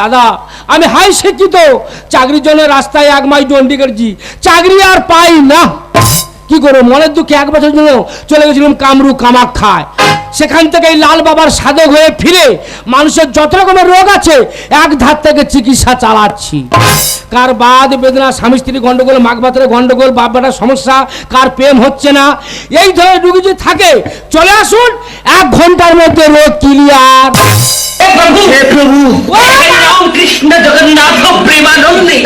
দাদা, আমি হাই শিক্ষিত। চাকরির জন্য রাস্তায় এক মাস ডন্ডি করছি চাকরি আর পাই না। কি করব? মনের দুঃখে এক বছর জন্য চলে গেছিলাম কামরু কামাক্ষায় সেখান থেকে লাল বাবার সাধক হয়ে ফিরে মানুষের যত রকমের রোগ আছে এক ধার থেকে চিকিৎসা চালাচ্ছি। কার বাদ বেদনা স্বামী স্ত্রী গণ্ডগোল মাঘভাতের গণ্ডগোল বাবাটার সমস্যা কার প্রেম হচ্ছে না এই ধরনের রুগী যদি থাকে চলে আসুন এক ঘণ্টার মধ্যে রোগ ক্লিয়ার কৃষ্ণ জগন্নাথ প্রেমানন্দে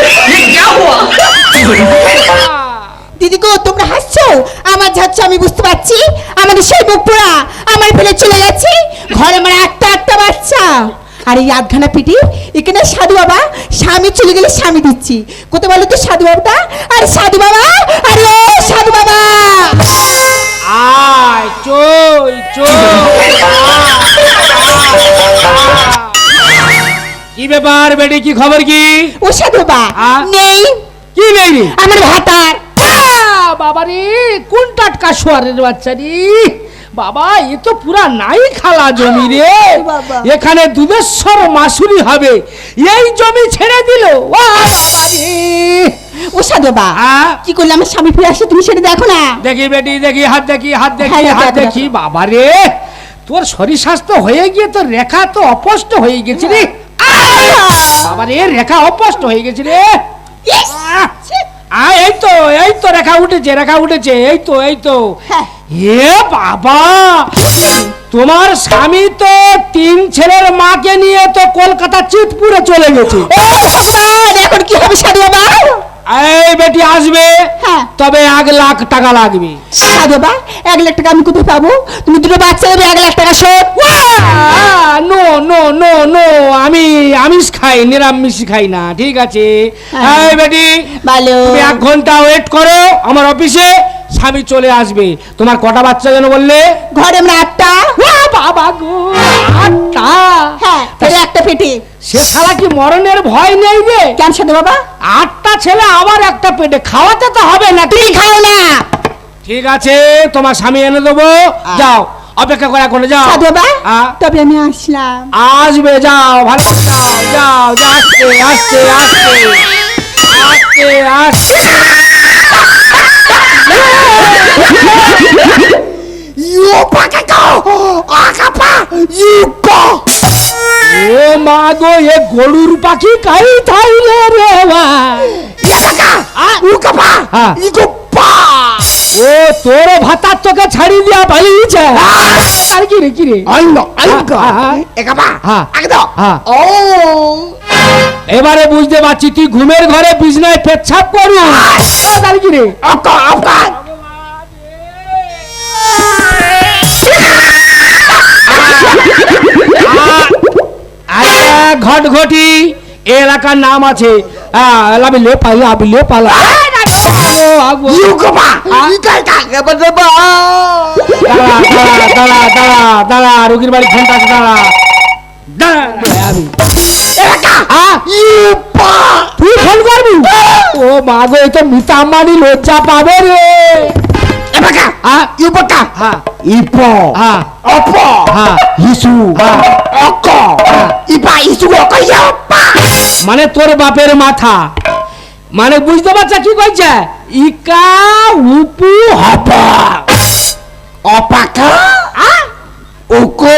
আমার যাচ্ছ আমি বুঝতে পারছি। আমাদের সেই মুখ পোড়া আমার ফেলে চলে গেছে। ঘরে আমার একটা একটা বাচ্চা। আর এই আধখানা পিটি এখানে সাধু বাবা স্বামী চলে গেলে স্বামী দিচ্ছি। কোথায় বলো তো সাধু বাবাটা? আরে সাধু বাবা আরে ও সাধু বাবা। আয় চই চই কি ব্যাপার বেটি কি খবর কি? ও সাধু বাবা? নেই। কি নেই আমার ভাতার। বাবা রে কোন টাটকা সোয়ারের বাচ্চা রে? বাবা এ তো পুরা নাই খালা জমি রে। এখানে দুধেশ্বর মাসুরি হবে। এই জমি ছেড়ে দিল। ওয়া বাবা রে ও সাধু কি করলে আমার স্বামী ফিরে আসে? তুমি সেটা দেখো না। দেখি বেটি দেখি হাত দেখি হাত দেখি হ্যাঁ, হাত দেখি বাবা রে তোর শরীর স্বাস্থ্য হয়ে গিয়ে তোর রেখা তো অপষ্ট হয়ে গেছে রে। বাবা রে রেখা অপষ্ট হয়ে গেছে রে। ইস! এই তো এই তো রেখা উঠেছে রেখা উঠেছে এই তো এই তো হ্যাঁ। এ বাবা তোমার স্বামী তো তিন ছেলের মাকে নিয়ে তো কলকাতা চিতপুরে চলে গেছে ও ভগবান এখন কি হবে বাবা এই বেটি আসবে হ্যাঁ। তবে এক লাখ টাকা লাগবে। বাবা এক লাখ টাকা আমি কোথায় পাবো? তুমি দুটো বাচ্চা দেবে এক লাখ টাকা শোধ। নো নো নো নো আমি আমিষ খাই নিরামিষ খাই না ঠিক আছে? হ্যাঁ। এই বেটি ভালো। তুমি এক ঘণ্টা ওয়েট করো আমার অফিসে স্বামী চলে আসবে। তোমার কটা বাচ্চা যেন বললে? ঘরে আমরা আটটা। বাবা গো আটটা হ্যাঁ তাহলে একটা পেটে সে শালা কি মরণের ভয় নেই রে? কেন সাধু বাবা? আটটা ছেলে আবার একটা পেটে খাওয়াতে তো হবে না তুমি খাও না। ঠিক আছে তোমার স্বামী এনে দেবো। যাও অপেক্ষা করে এখন যাও। বাবা তবে আমি আসলাম। আসবে যাও ভালো যাও যাও যাও, আস্তে আস্তে আস্তে আস্তে আস্তে ও মা গো এ গরুর পাখি কাই থাইলে রে ভাই? হ্যাঁ। ও তোর ভাতার তোকে ছাড়ি দিয়া পালিয়েছে। আর কি রে কি রে? হ্যাঁ, হ্যাঁ। এবারে বুঝতে পারছি তুই ঘুমের ঘরে বিছনায় পেচ্ছাপ করু। আর কি রে? আচ্ছা ঘটঘটি এলাকার নাম আছে লাবিলে পালা পালা রুগীর বাড়ি আছে দাঁড়া। আমি। তুই ফোন করবি? ও এই তো মিতা লজ্জা পাবে রে। হ্যাঁ হ্যাঁ হ্যাঁ হ্যাঁ মানে তোর বাপের মাথা মানে বুঝতে পারছ কি কইছে ইকা উপু হপা অপাকা ওকো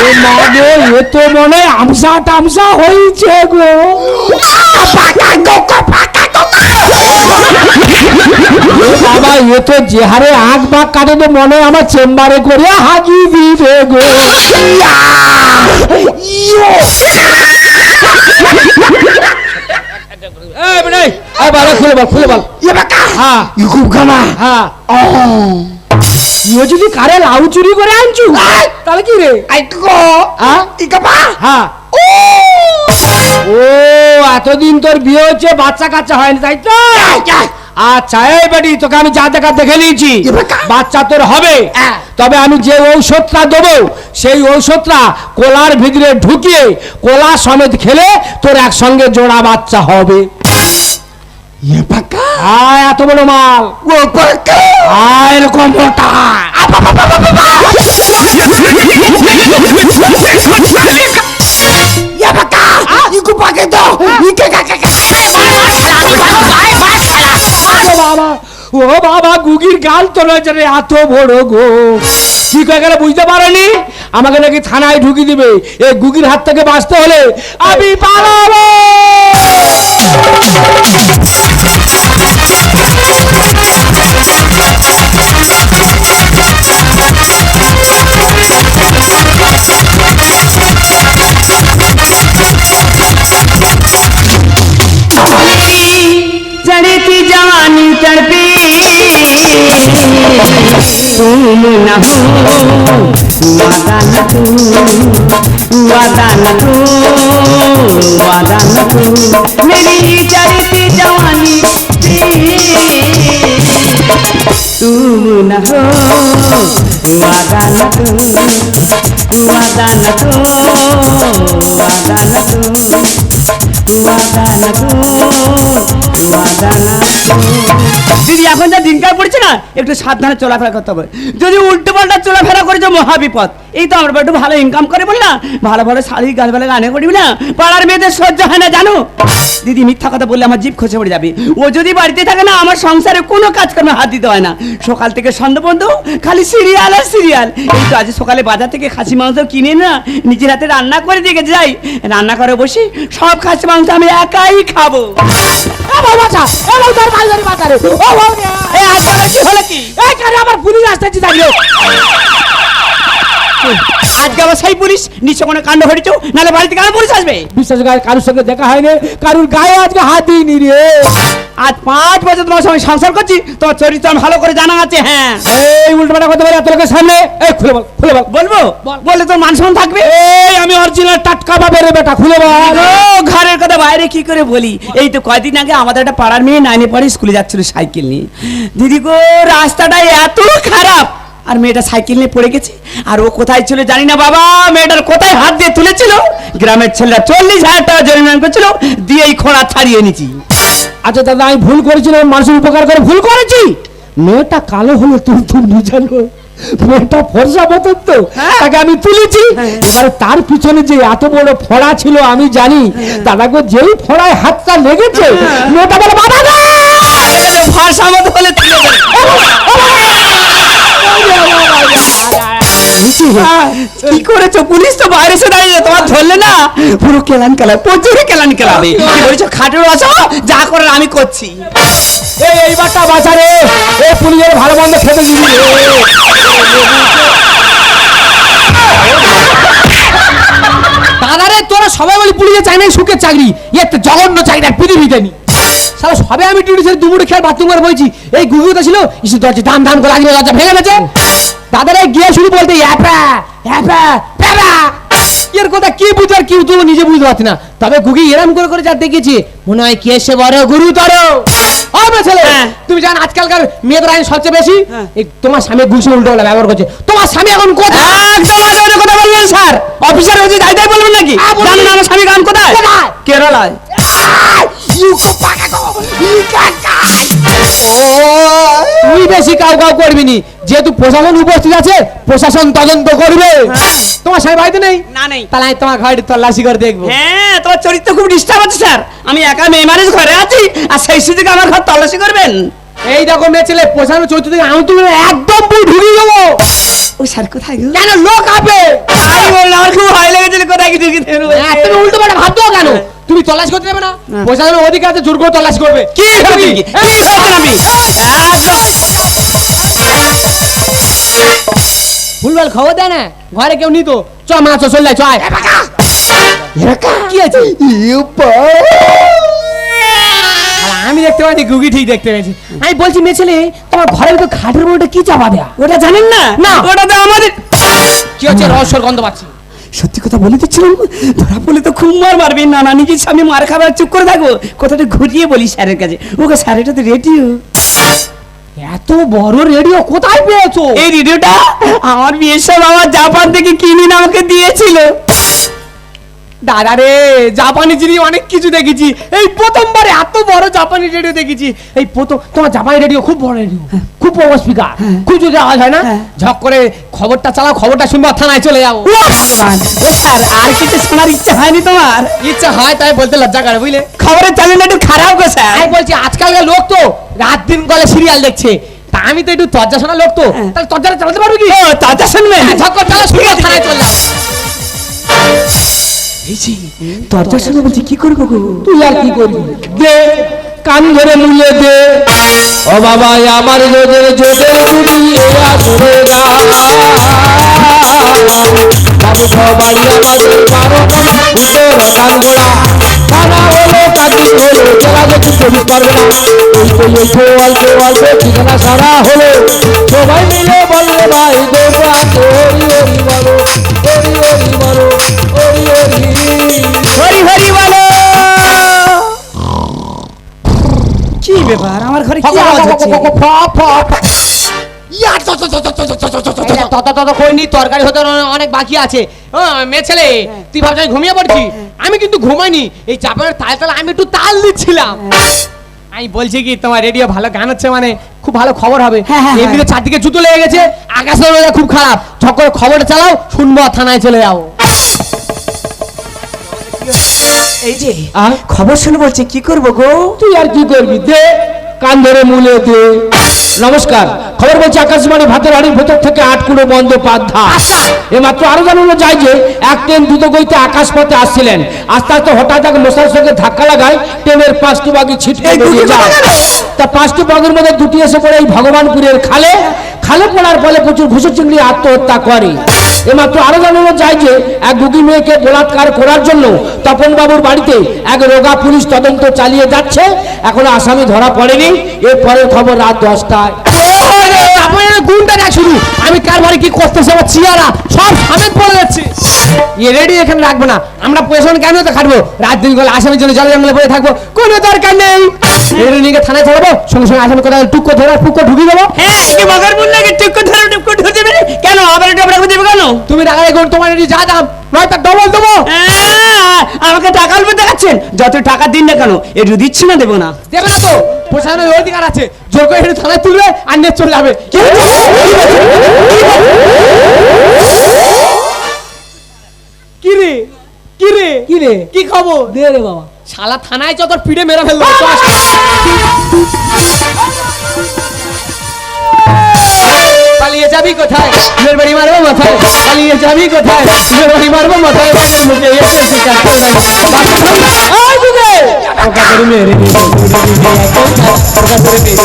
এ মা গো এ তো মনে আমসা টামসা হয়েছে গো এ বাবা এ তো যে হারে আঁক বাঁক কাটে তো মনে আমার চেম্বারে করে হাগি দিবে গো। খুলে বল খুলে বল। হ্যাঁ। গানা হ্যাঁ। তুইও যদি কারে লাউ চুরি করে আনছু তাহলে কি রে? আইকো হ্যাঁ। ইকাপা হ্যাঁ। ও। এতদিন তোর বিয়ে হচ্ছে বাচ্চা কাচ্চা হয়নি তাই তো? আচ্ছা এই বেটি তোকে আমি যা দেখা দেখে নিয়েছি। বাচ্চা তোর হবে। তবে আমি যে ঔষধটা দেবো সেই ঔষধটা কোলার ভিতরে ঢুকিয়ে কোলা সমেত খেলে তোর একসঙ্গে জোড়া বাচ্চা হবে। Ya baka! Iku pake to! Ike kake বাবা ও বাবা গুগির গাল তোলা রে এত বড় গো কি করে বুঝতে পারেনি আমাকে নাকি থানায় ঢুকি দিবে এ গুগির হাত থেকে বাঁচতে হলে আমি পালাবো চড়বি তুম না হো ওয়াদান তু ওয়াদান তু ওয়াদান তু মেরি চরিতি জওয়ানি তুম না হো ওয়াদান তু ওয়াদান তু ওয়াদান তু ওয়াদান তু দিদি এখন যা দিনকাল পড়ছে না? একটু সাবধানে চলাফেরা করতে হবে। যদি উল্টো পাল্টা চলাফেরা করেছ মহাবিপদ। এই তো আমরা একটু ভালো ইনকাম করে বললাম ভালো ভালো শাড়ি গালবেলা গানে করিবি না পাড়ার মেয়েদের সহ্য হয় না, জানো? দিদি, মিথ্যা কথা বললে আমার জীব খসে পড়ে যাবে। ও যদি বাড়িতে থাকে না, আমার সংসারে কোনো কাজকর্মে হাত দিতে হয় না। সকাল থেকে সন্ধ্যা পর্যন্ত খালি সিরিয়াল আর সিরিয়াল। এই তো আজ সকালে বাজার থেকে খাসি মাংস কিনে না, নিজের হাতে রান্না করে দিয়ে যাই। রান্না করে বসি সব খাসি মাংস আমি একাই খাব। আমার পুলিশ আসতেছি দাঁড়িয়ে। আজকে আবার সেই পুলিশ। কোনো কাণ্ড ঘটেছো? নাহলে বাড়িতে কেন পুলিশ আসবে? বিশ্বাস কারোর সঙ্গে দেখা হয়নি। কারোর গায়ে আজকে হাত দিইনি রে। আজ পাঁচ বছর তোমার সঙ্গে সংসার করছি। তোমার চরিত্র ভালো করে জানা আছে হ্যাঁ। এই উল্টো পাল্টা কথা বলে এত লোকের সামনে? এই খুলে বল খুলে বল। বলব? বললে তোর মান সম্মান থাকবে? এই আমি অরিজিনাল টাটকা পাবে রে বেটা খুলে বল। ঘরের কথা বাইরে কি করে বলি? এই তো কয়দিন আগে আমাদের একটা পাড়ার মেয়ে নাইনে পড়ে স্কুলে যাচ্ছিল সাইকেল নিয়ে। দিদি গো রাস্তাটা এত খারাপ! আর মেয়েটা সাইকেল নিয়ে পড়ে গেছে। আর ও কোথায় ছিল জানি না বাবা মেয়েটার কোথায় হাত দিয়ে তুলেছিল? গ্রামের ছেলেরা চল্লিশ হাজার টাকা জরিমানা করেছিল দিয়ে এই খোঁড়া ছাড়িয়ে নিচ্ছি আচ্ছা দাদা আমি ভুল করেছিলাম মানুষের উপকার করে ভুল করেছি? মেয়েটা কালো হলো তুমি তুমি জানো মেয়েটা ফর্সা মতন তো হ্যাঁ। তাকে আমি তুলেছি। এবারে তার পিছনে যে এত বড় ফড়া ছিল আমি জানি। দাদাকে যেই ফড়ায় হাতটা লেগেছে মেয়েটা বলে বাবা গো!" ভাষা মতো বলে তুলে। কি করেছ? পুলিশ তো বাইরে এসে দাঁড়িয়ে তোমার ধরলে না? পুরো কেলান কেলা প্রচুর কেলান কেলাবে কি বলেছ? খাটের বসো যা করার আমি করছি। এই এইবারটা বাঁচা রে এই পুলিশের ভালো মন্দ খেতে দিবি। দাদারে তোরা সবাই বলি পুলিশের চাই না সুখের চাকরি। এ তো জঘন্য চাকরি পৃথিবীতে নি সারা সবে আমি টিউটি ছেড়ে দুপুরে খেয়ে বাথরুম করে বলছি এই গুগুতে ছিল ইসে দরজা দাম দাম করে লাগিয়ে দরজা ভেঙে গেছে। দাদারে গিয়ে শুরু বলতে অ্যাপা অ্যাপা প্যারা এর কথা কি বুঝ আর কি তুলো নিজে বুঝতে পারছি না। তবে গুগি এরম করে করে যা দেখেছি মনে হয় কে সে বড় গুরুতর হবে ছেলে হ্যাঁ। তুমি জান আজকালকার মেয়েদের আইন সবচেয়ে বেশি? হ্যাঁ। তোমার স্বামী গুলশি উল্টো পাল্টা ব্যবহার করছে। তোমার স্বামী এখন কোথায়? একদম কথা বলবেন স্যার? অফিসার হচ্ছে যাই তাই বলবেন নাকি? হ্যাঁ, জানেন আমার স্বামী গান কোথায়? কোথায়? কেরালায় তুই বেশি কাউ কাউ করবি নি যেহেতু প্রশাসন উপস্থিত আছে প্রশাসন তদন্ত করবে। তোমার স্বামী বাড়িতে নেই? না নেই। তাহলে আমি তোমার ঘরে তল্লাশি করে দেখব। হ্যাঁ তোমার চরিত্র খুব ডিস্টার্ব আছে স্যার। আমি একা মেয়ে মানুষ ঘরে আছি আর সেই সুযোগে আমার ঘর তল্লাশি করবেন? এই দেখো মেয়ে ছেলে প্রশাসন চরিত্র থেকে আমি তুমি একদম পুরো ঢুকিয়ে দেবো। ও স্যার কোথায় গেল কেন লোক হবে আমি বললাম আমার খুব ভয় লেগেছিল কোথায় কিছু হ্যাঁ, তুমি উল্টো পাল্টা ভাবছ কেন তুমি তল্লাশ করতে দেবে না হ্যাঁ। প্রশাসনের অধিকার আছে জোর করে তল্লাশ করবে কি ভেবেছেন কি? ভেবেছেন আপনি? ভুলভাল খবর দেয় না ঘরে কেউ নিত চ মা চ চল চ। কি আছে আমি দেখতে পাচ্ছি গুগি ঠিক দেখতে পেয়েছি আমি বলছি মেয়ে ছেলে তোমার ঘরের তো খাটের উপর ওটা কি চাপা দেয়া ওটা জানেন না না। ওটা তো আমাদের কি হচ্ছে রহস্যর গন্ধ পাচ্ছি সত্যি কথা বলে দিচ্ছিলাম? ধরা বলে তো খুব মার মারবি। না না, নিজের আমি মার খাবার চুপ করে থাকব। কথাটা ঘুরিয়ে বলি স্যারের কাছে। ওকে স্যার, এটা তো রেডিও এত বড় রেডিও কোথায় পেয়েছ? এই রেডিওটা আমার বিয়ের সব আমার জাপান থেকে কিনে আমাকে দিয়েছিল। দাদা রে জাপানি জিনিস অনেক কিছু দেখেছি। এই প্রথমবার এত বড় জাপানি রেডিও দেখেছি। এই প্রথম তোমার জাপানি রেডিও খুব বড় রেডিও খুব বড় স্পিকার খুব যদি আওয়াজ হয় না? হ্যাঁ। ঝক করে খবরটা চালাও খবরটা শুনব থানায় চলে যাব স্যার আর কিছু শোনার ইচ্ছা হয়নি তোমার? ইচ্ছা হয় তাই বলতে লজ্জা করে বুঝলে? খবরের চ্যানেলটা একটু খারাপ গো স্যার। আমি বলছি আজকালকার লোক তো রাত দিন গলে সিরিয়াল দেখছে। তা আমি তো একটু তজ্জা শোনা লোক তো। হ্যাঁ। তাহলে তজ্জাটা চালাতে পারবি কি? ও তাজা শুনবেন? ঝক্কর চালা শুনে থানায় চললাম দরজা শুনে বলছি কি করব গো? তুই আর কি করবি? দে কান ধরে মুলে দে। ও বাবা আমার রুটি এরা ধরে না বারো মন উত্তর কান ঘোড়া। খানা হলো কাকি হলো দেখি চব্বিশ পারবে না। তো অল্প অল্প ঠিকানা সারা হলো। সবাই মিলে বললে ভাই গোটা কি আওয়াজ হচ্ছে তত তত করিনি তরকারি হতে অনেক বাকি আছে। মেয়ে ছেলে তুই ভাবছিস আমি ঘুমিয়ে পড়ছি? আমি কিন্তু ঘুমাইনি। এই চাপানের তাল তাল আমি একটু তাল দিচ্ছিলাম। আমি বলছি কি তোমার রেডিও ভালো গান হচ্ছে মানে খুব ভালো খবর হবে। হ্যাঁ, হ্যাঁ, এমনিতে চারদিকে জুতো লেগে গেছে আকাশের ওয়েদার খুব খারাপ। ঝক করে খবরটা চালাও শুনব থানায় চলে যাব। এই যে? খবর শুনে বলছে কি করব গো? তুই আর কি করবি? দে। কান ধরে মুলে দে। নমস্কার। খবর বলছে আকাশবাণী ভাতের হাড়ির ভেতর থেকে আটকুড়ো বন্ধ পাধ্যা এমাত্র আরও জানানো যায় যে এক ট্রেন দ্রুত গইতে আকাশ পথে আসছিলেন। আস্তে আস্তে হঠাৎ এক মশার সঙ্গে ধাক্কা লাগায় ট্রেনের পাঁচটি বাগি ছিটকে বেরিয়ে যায়। তা পাঁচটি বাগের মধ্যে দুটি এসে পড়ে এই ভগবানপুরের খালে। খালে পড়ার ফলে প্রচুর ঘুষো চিংড়ি আত্মহত্যা করে। এমাত্র আরও জানানো যায় যে এক রুগী মেয়েকে বলাৎকার করার জন্য তপন বাবুর বাড়িতে এক রোগা পুলিশ তদন্ত চালিয়ে যাচ্ছে। এখন আসামি ধরা পড়েনি। এরপরে খবর রাত দশটায়। আপনার না শুরু। আমি কার বাড়ি কি করতেছি? আমার চিয়ারা সব সামেত পড়ে যাচ্ছে। এ রেডি এখানে রাখব না। আমরা পয়সা কেন তো খাটবো? রাত দিন গেলে আসামের জন্য জলে জঙ্গলে পড়ে থাকব। কোনো দরকার নেই। রেডি নিয়ে থানায় চালাবো সঙ্গে সঙ্গে আসামি কোথায় টুকো ধরে টুকো ঢুকিয়ে দেবো। হ্যাঁ কি মগর বললে টুকো ধরে টুকো ধরে দেবে। কেন? আবার এটা আমরা দেবে কেন? তুমি টাকা দেখুন তোমার রেডি যা দাম। নয়তো ডবল দেবো। আমাকে টাকা আলবে দেখাচ্ছেন? যত টাকা দিন না কেন একটু দিচ্ছি না দেবো না। দেবে না তো। প্রশাসনের অধিকার আছে। জোর করে হেঁটে থানায় তুলবে আর নিয়ে চলে যাবে। কি রে? কি রে? কি রে? কি খবর? দে রে বাবা। শালা থানায় যত পিড়ে মেরে ফেলল পালিয়ে যাবি কোথায়? মেয়ের বাড়ি মারবো মাথায়। পালিয়ে যাবি কোথায়? মেয়ের বাড়ি মারবো মাথায়। বাড়ির মুখে এসে শিকার করে এই যুগে! পোকা করে মেরে দিবো, পোকা করে মেরে দিবো,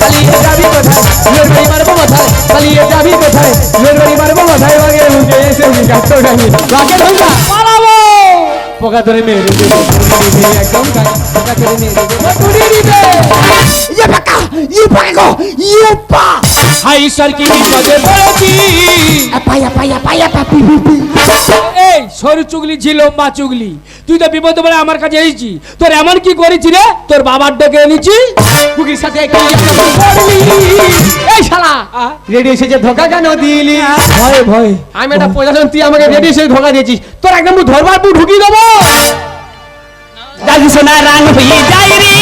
পালিয়ে যাবি কোথায়? মেয়ের বাড়ি মারবো মাথায়। পালিয়ে যাবি কোথায়? মেয়ের বাড়ি মারবো মাথায়। বাঘের মুখে এসে শিকার করে রাখে ধঙ্গা পালাবো পোকা ধরে মেরে দেবো একদম। পোকা ধরে মেরে দেবো ইয়ে পাকা ইয়ে পাকা ইয়ে পা ঈশ্বর কি বিপদে পড়েছি পা পি পি পি। এই সরু চুগলি ছিল মা চুগলি। তুই তো বিপদে পড়ে আমার কাছে এসেছি। তোর এমন কি করেছি রে? তোর বাবার ডেকে এনেছি। কুকির সাথে কি করলি? এই শালা! রেডি এসেছে ধোকা কেন দিলি? ভয়ে ভয়ে। আমি একটা প্রশাসন তুই আমাকে রেডি এসে ধোকা দিয়েছিস। তোর একদম ধরবার তুই ঢুকিয়ে দেবো। দাদু সোনা রাং হয়ে যাই রে।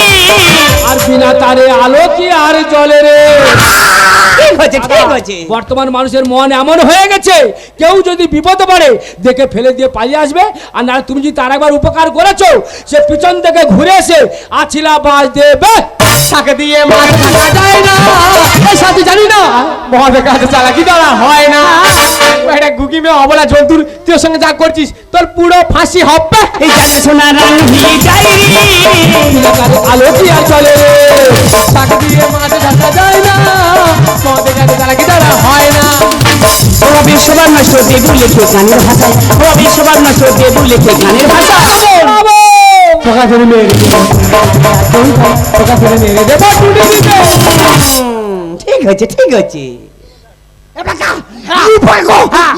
আর বিনা তারে আলো কি আর জলে রে? ঠিক হচ্ছে ঠিক হচ্ছে বর্তমান মানুষের মন এমন হয়ে গেছে কেউ যদি বিপদে পড়ে দেখে ফেলে দিয়ে পালিয়ে আসবে। আর না তুমি যদি তার একবার উপকার করেছ সে পিছন থেকে ঘুরে এসে আছিলা বাজ দেবে। তাকে দিয়ে মাছ থাকা যায় না। এই সাথে জানি না মহাদের কাছে চালাকি দ্বারা হয় না। একটা গুকি মেয়ে অবলা জন্তুর তুই ওর সঙ্গে যা করছিস তোর পুরো ফাঁসি হবে। এই দাদু সোনা রাং হয়ে তারে আলো আর জলে রে তাকে দ্বারা হয় না লেখে গানের ভাষায় সবার নষ্ট দেবু লেখে গানের ঠিক হচ্ছে ঠিক ইয়ে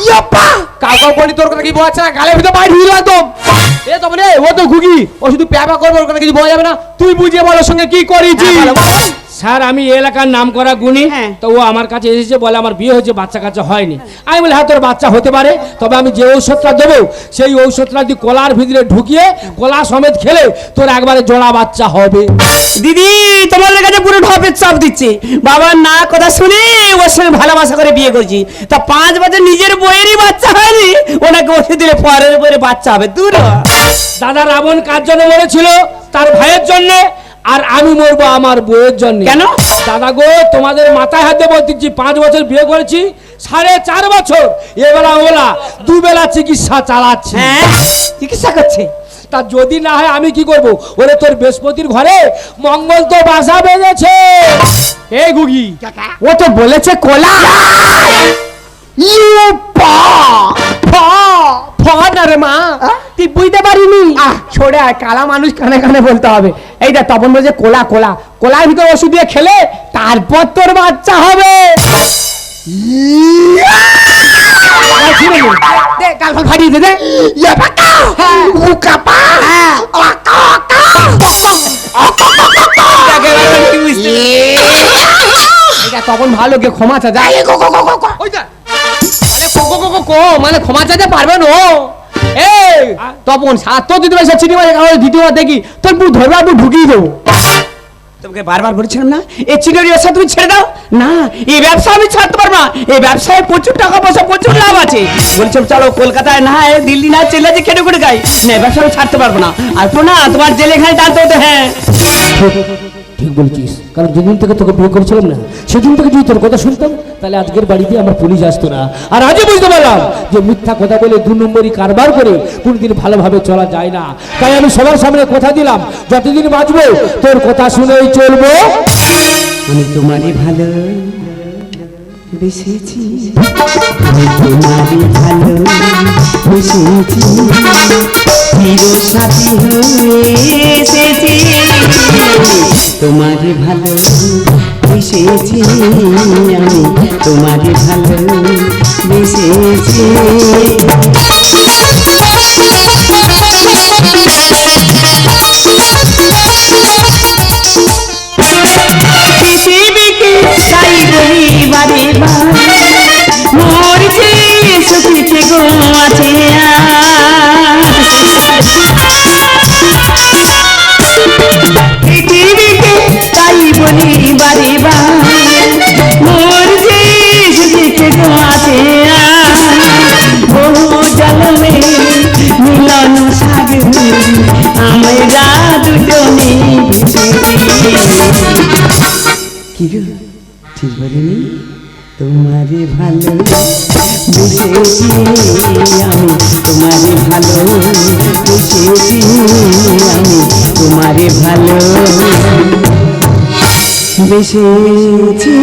ইয়ে কাউ কাউ বলি তোর কথা কি বলছে না গালের ভিতরে বাইরে ঢুকে একদম এ রে ও তো ঘুগি। ও শুধু প্যাপা করবে, ওখানে কিছু বলা যাবে না। তুই বুঝিয়ে বল সঙ্গে কি করেছি স্যার আমি এলাকার নাম করা গুণী হ্যাঁ। তো ও আমার কাছে এসেছে বলে আমার বিয়ে হয়েছে বাচ্চা কাচ্চা হয়নি। আমি বলি হ্যাঁ তোর বাচ্চা হতে পারে তবে আমি যে ঔষধটা দেবো সেই ঔষধটা তুই কলার ভিতরে ঢুকিয়ে কলা সমেত খেলে তোর একবারে জোড়া বাচ্চা হবে। দিদি তোমাদের কাছে পুরো ঢপের চাপ দিচ্ছে। বাবার না কথা শুনে ওর সঙ্গে ভালোবাসা করে বিয়ে করছি। তা পাঁচ বছর নিজের বইয়েরই বাচ্চা হয়নি ওনাকে ওষুধ দিলে পরের বইয়ের বাচ্চা হবে। দূর দাদা রাবণ কার জন্য মরেছিল? তার ভাইয়ের জন্য। আর আমি মরবো আমার বউয়ের জন্য। কেন? দাদা গো তোমাদের মাথায় হাতে বলতেছি পাঁচ বছর বিয়ে করেছি সাড়ে চার বছর। এবেলা ওবেলা দুবেলা চিকিৎসা চালাচ্ছে। হ্যাঁ? চিকিৎসা করছে? তা যদি না হয় আমি কি করব? ওরে তোর বৃহস্পতির ঘরে মঙ্গল তো বাসা বেঁধেছে। এই গুগি ও তো বলেছে কোলা। ইউ পা। পা। মা তুই বুঝতে পারিনি? ছোড়ে কালা মানুষ কানে কানে বলতে হবে। এইটা তপন বলছে কোলা কোলা কোলার ভিতরে ওষুধ দিয়ে খেলে তারপর তোর বাচ্চা হবে। ফাল ফাটিয়ে দে দে। ইয়া আকা আকা! তপন ভালো কে ক্ষমা কো কো কো কো কো মানে ক্ষমা চাইতে পারবে না ও। এই তপন সাত তো দিতে পারছে চিনি মাঝে কারণ দ্বিতীয়বার দেখি তোর পুরো ধরবে পুরো ঢুকিয়ে দেবো। তোমাকে বারবার বলেছিলাম না? এই চিনের ব্যবসা তুমি ছেড়ে দাও? না এই ব্যবসা আমি ছাড়তে পারব না। এই ব্যবসায় প্রচুর টাকা পয়সা প্রচুর লাভ আছে। বলছিলাম চলো কলকাতায় না হয় দিল্লি না চেল্লা যে কেটে করে খাই। না এই ব্যবসা আমি ছাড়তে পারব না। আর তো না তোমার জেলে খাই টানতে হতো হ্যাঁ। ঠিক বলছিস। কারণ যেদিন থেকে তোকে বিয়ে করেছিলাম না সেদিন থেকে যদি তোর কথা শুনতাম তাহলে আজকের বাড়িতে আমার পুলিশ আসতো না। আর আজও বুঝতে পারলাম যে মিথ্যা কথা বলে দু নম্বরই কারবার করে কোনদিন ভালোভাবে চলা যায় না। তাই আমি সবার সামনে কথা দিলাম, যতদিন বাঁচবো তোর কথা শুনেই চলবো। আমি তোমারই ভালো তোমারই ভালো বেসেছি আমি তোমারই ভালো বেসেছি কি গো ঠিক বলিনি? তোমারে ভালো বুঝেছি আমি, তোমারে ভালো বুঝেছি আমি, তোমারে ভালো বেসেছি।